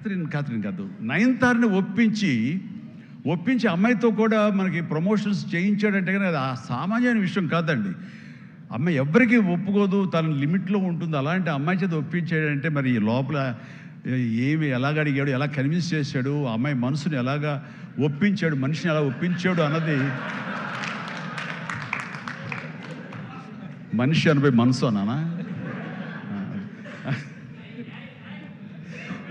Catherine Catherine కాదు. నయన్తారని ఒప్పించి ఒప్పించి అమ్మాయితో కూడా మనకి ప్రమోషన్స్ చేయించాడంటే కానీ అది ఆ సామాన్యమైన విషయం కాదండి. అమ్మాయి ఎవరికి ఒప్పుకోదు తన లిమిట్లో ఉంటుంది. అలాంటి అమ్మాయి చేత ఒప్పించాడంటే మరి ఈ లోపల ఏమి ఎలాగ అడిగాడు ఎలా కన్విన్స్ చేశాడు ఆ అమ్మాయి మనసుని ఎలాగా ఒప్పించాడు మనిషిని ఎలా ఒప్పించాడు అన్నది మనిషి అనిపోయి మనసు అన్నానా?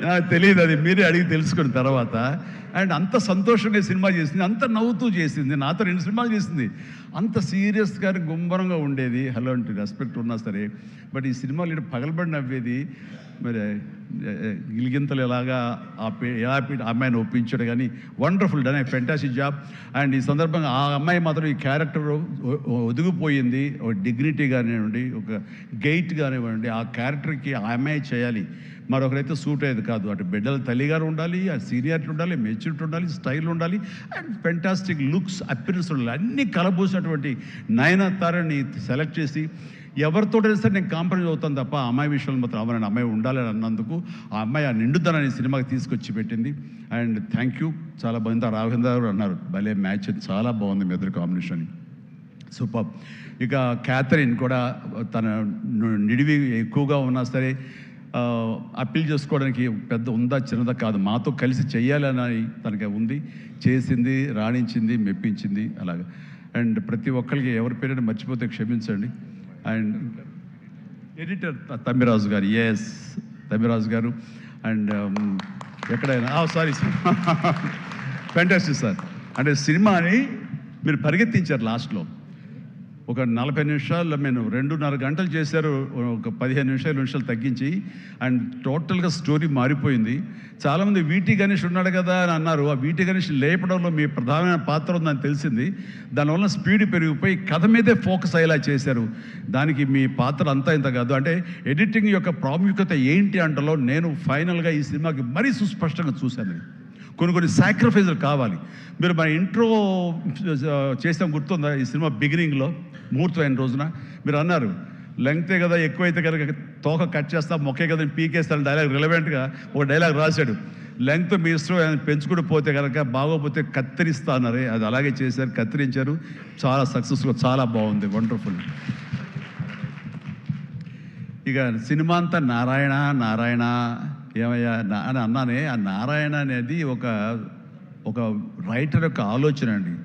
నాకు తెలియదు అది మీరే అడిగి తెలుసుకున్న తర్వాత. అండ్ అంత సంతోషంగా సినిమా చేసింది అంత నవ్వుతూ చేసింది నాతో రెండు సినిమాలు చేసింది. అంత సీరియస్గా గుంభరంగా ఉండేది. హలో అంటే రెస్పెక్ట్ ఉన్నా సరే. బట్ ఈ సినిమాలు ఇటు పగలబడి నవ్వేది. మరి గిలిగింతలు ఎలాగా ఆ పే- ఎలా ఆ అమ్మాయిని ఒప్పించాడు కానీ wonderful done fantastic job and ఈ సందర్భంగా ఆ అమ్మాయి మాత్రం ఈ క్యారెక్టర్ ఒదిగిపోయింది. ఒక డిగ్నిటీ కానివ్వండి ఒక గెయిట్ కానివ్వండి ఆ క్యారెక్టర్కి ఆ అమ్మాయి చేయాలి. మరొకరైతే సూట్ అయ్యేది కాదు. అటు బిడ్డల తల్లిగారు ఉండాలి ఆ సీనియారిటీ ఉండాలి మెచ్యూరిటీ ఉండాలి స్టైల్ ఉండాలి అండ్ ఫెంటాస్టిక్ లుక్స్ అపిరెన్స్ ఉండాలి. అన్ని కలబూసినటువంటి నయనతారని సెలెక్ట్ చేసి ఎవరితోటైనా సరే నేను కాంప్రమైజ్ అవుతాను తప్ప అమ్మాయి విషయంలో మాత్రం అమ్మాయి అమ్మాయి ఉండాలని అన్నందుకు ఆ అమ్మాయి ఆ నిండుదనాన్ని సినిమాకి తీసుకొచ్చి పెట్టింది. And thank you. చాలా బాగుంది. రాఘవేంద్ర గారు అన్నారు భలే మ్యాచ్ చాలా బాగుంది మీ ఇద్దరు కాంబినేషన్. సూపర్. ఇక క్యాథరిన్ కూడా తన నిడివి ఎక్కువగా ఉన్నా సరే అప్పీల్ చేసుకోవడానికి పెద్ద ఉందా చిన్నదా కాదు. మాతో కలిసి చేయాలని తనకి ఉంది. చేసింది రాణించింది మెప్పించింది అలాగా. అండ్ ప్రతి ఒక్కరికి ఎవరి పేరైనా మర్చిపోతే క్షమించండి. అండ్ ఎడిటర్ తమ్మిరాజు గారు ఎస్ తమ్మిరాజు గారు. అండ్ um, ఎక్కడైనా సారీ ఫెంటాస్టిక్ సార్ అంటే సినిమాని మీరు పరిగెత్తించారు లాస్ట్లో. ఒక నలభై నిమిషాలు నేను రెండున్నర గంటలు చేశారు ఒక పదిహేను నిమిషాలు నిమిషాలు తగ్గించి అండ్ టోటల్గా స్టోరీ మారిపోయింది. చాలామంది వీటి గణేష్ ఉన్నాడు కదా అని అన్నారు. ఆ వీటి గణేష్ లేపడంలో మీ ప్రధానమైన పాత్ర ఉందని తెలిసింది. దానివల్ల స్పీడ్ పెరిగిపోయి కథ మీదే ఫోకస్ అయ్యేలా చేశారు. దానికి మీ పాత్ర అంతా ఇంత కాదు. అంటే ఎడిటింగ్ యొక్క ప్రాముఖ్యత ఏంటి అంటలో నేను ఫైనల్గా ఈ సినిమాకి మరీ సుస్పష్టంగా చూశాను. కొన్ని కొన్ని సాక్రిఫైజులు కావాలి. మీరు మన ఇంట్రో చేసాం గుర్తుందా ఈ సినిమా బిగినింగ్లో? ముహూర్తమైన రోజున మీరు అన్నారు లెంగ్తే కదా ఎక్కువైతే కనుక తోక కట్ చేస్తా మొక్కే కదా పీకేస్తాను డైలాగ్ రిలవెంట్గా ఒక డైలాగ్ రాశాడు. లెంగ్త్ మీ ఇష్టం ఆయన పెంచుకుంటూ పోతే కనుక బాగోపోతే కత్తిరిస్తా అన్నారే. అది అలాగే చేశారు కత్తిరించారు. చాలా సక్సెస్ఫుల్ చాలా బాగుంది. వండర్ఫుల్ ఇక సినిమా అంతా నారాయణ నారాయణ ఏమయ్యా నా- అని అన్నానే. ఆ నారాయణ అనేది ఒక ఒక రైటర్ యొక్క ఆలోచన అండి.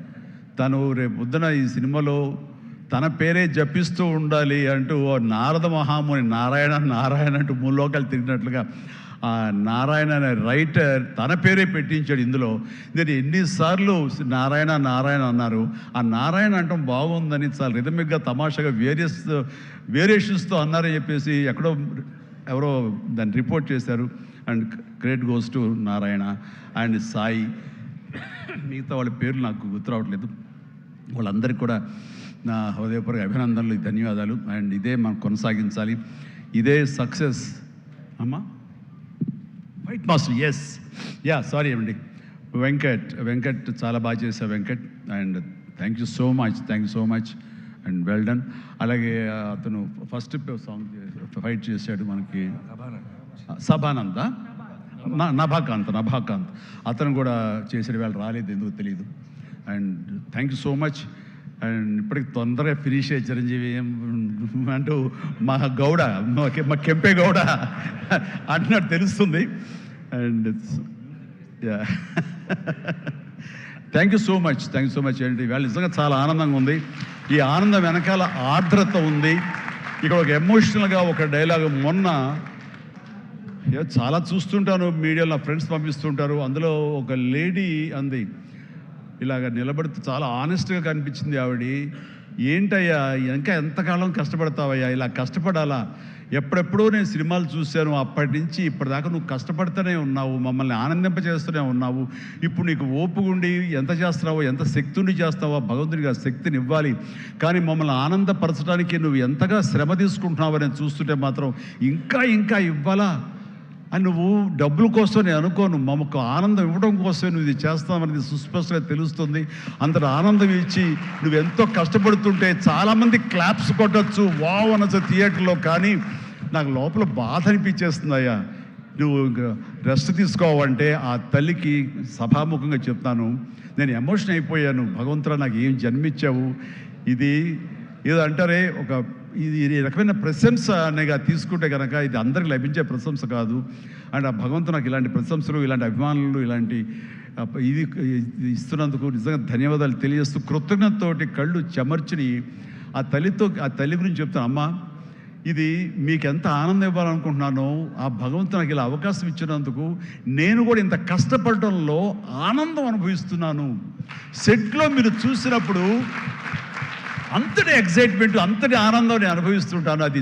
తను రేపు పొద్దున ఈ సినిమాలో తన పేరే జపిస్తూ ఉండాలి అంటూ ఓ నారద మహాముని నారాయణ నారాయణ అంటూ మూలోకాలు తిరిగినట్లుగా ఆ నారాయణ అనే రైటర్ తన పేరే పెట్టించాడు ఇందులో. నేను ఎన్నిసార్లు నారాయణ నారాయణ అన్నారు. ఆ నారాయణ అంటాం బాగుందని చాలా రిథమిక్గా తమాషాగా వేరియస్ వేరియేషన్స్తో అన్నారని చెప్పేసి ఎక్కడో ఎవరో దాన్ని రిపోర్ట్ చేశారు. And great goes to Narayana and Sai. మిగతా వాళ్ళ పేర్లు నాకు గుర్తు రావట్లేదు. వాళ్ళందరికీ కూడా నా హృదయపూర్వక అభినందనలు ధన్యవాదాలు. అండ్ ఇదే మనం కొనసాగించాలి. ఇదే సక్సెస్ అమ్మా? Wait master yes ya sorry అండి వెంకట్ వెంకట్ చాలా బాగా చేశా Venkat. And thank you so much thank you so much and well done అలాగే అతను ఫస్ట్ సాంగ్ ఫైట్ చేశాడు మనకి. సభానంద? నభాకాంత్ నభాకాంత్. అతను కూడా చేసిన వాళ్ళు రాలేదు ఎందుకు తెలియదు and thank you so much and ఇప్పటికి తొందరగా ఫినిష్ అయ్యి చిరంజీవి ఏం అంటూ మా గౌడ మా మా కెంపే గౌడ అంటున్నట్టు తెలుస్తుంది. And thank you so much thank you so much ఏంటి? వాళ్ళు నిజంగా చాలా ఆనందంగా ఉంది. ఈ ఆనందం వెనకాల ఆర్ద్రత ఉంది. ఇక్కడ ఒక ఎమోషనల్గా ఒక డైలాగ్ మొన్న చాలా చూస్తుంటాను మీడియాలో నా ఫ్రెండ్స్ పంపిస్తుంటారు. అందులో ఒక లేడీ అంది ఇలాగ నిలబడితే చాలా ఆనెస్ట్గా కనిపించింది ఆవిడ. ఏంటయ్యా ఇంకా ఎంతకాలం కష్టపడతావయ్యా? ఇలా కష్టపడాలా? ఎప్పుడెప్పుడో నేను సినిమాలు చూశాను అప్పటి నుంచి ఇప్పటిదాకా నువ్వు కష్టపడుతూనే ఉన్నావు మమ్మల్ని ఆనందింపజేస్తూనే ఉన్నావు. ఇప్పుడు నీకు ఓపుగుండి ఎంత చేస్తున్నావో ఎంత శక్తిని చేస్తావో భగవంతుడికి ఆ శక్తిని ఇవ్వాలి. కానీ మమ్మల్ని ఆనందపరచడానికి నువ్వు ఎంతగా శ్రమ తీసుకుంటున్నావో నేను చూస్తుంటే మాత్రం ఇంకా ఇంకా ఇవ్వాలా? అని నువ్వు డబ్బుల కోసం నేను అనుకోను. మమ్మకు ఆనందం ఇవ్వడం కోసమే నువ్వు ఇది చేస్తామనేది సుస్పష్టంగా తెలుస్తుంది. అంత ఆనందం ఇచ్చి నువ్వు ఎంతో కష్టపడుతుంటే చాలామంది క్లాప్స్ కొట్టచ్చు. వావ్ అనొచ్చు థియేటర్లో కానీ నాకు లోపల బాధ అనిపించేస్తుంది అయ్యా. నువ్వు రెస్ట్ తీసుకోవంటే ఆ తల్లికి సభాముఖంగా చెప్తాను. నేను ఎమోషన్ అయిపోయాను. భగవంతుడా నాకు ఏం జన్మించావు ఇది ఏదో అంటారే ఒక ఇది ఈ రకమైన ప్రశంస అనేగా తీసుకుంటే కనుక ఇది అందరికి లభించే ప్రశంస కాదు. అండ్ ఆ భగవంతుడు నాకు ఇలాంటి ప్రశంసలు ఇలాంటి అభిమానులు ఇలాంటి ఇది ఇస్తున్నందుకు నిజంగా ధన్యవాదాలు తెలియజేస్తూ కృతజ్ఞతతోటి కళ్ళు చెమర్చిని ఆ తల్లితో ఆ తల్లి గురించి చెప్తాను అమ్మా ఇది మీకు ఎంత ఆనందం ఇవ్వాలనుకుంటున్నానో ఆ భగవంతు నాకు ఇలా అవకాశం ఇచ్చినందుకు నేను కూడా ఇంత కష్టపడటంలో ఆనందం అనుభవిస్తున్నాను. సెట్లో మీరు చూసినప్పుడు అంతటి ఎగ్జైట్మెంట్ అంతటి ఆనందం నేను అనుభవిస్తుంటాను. అది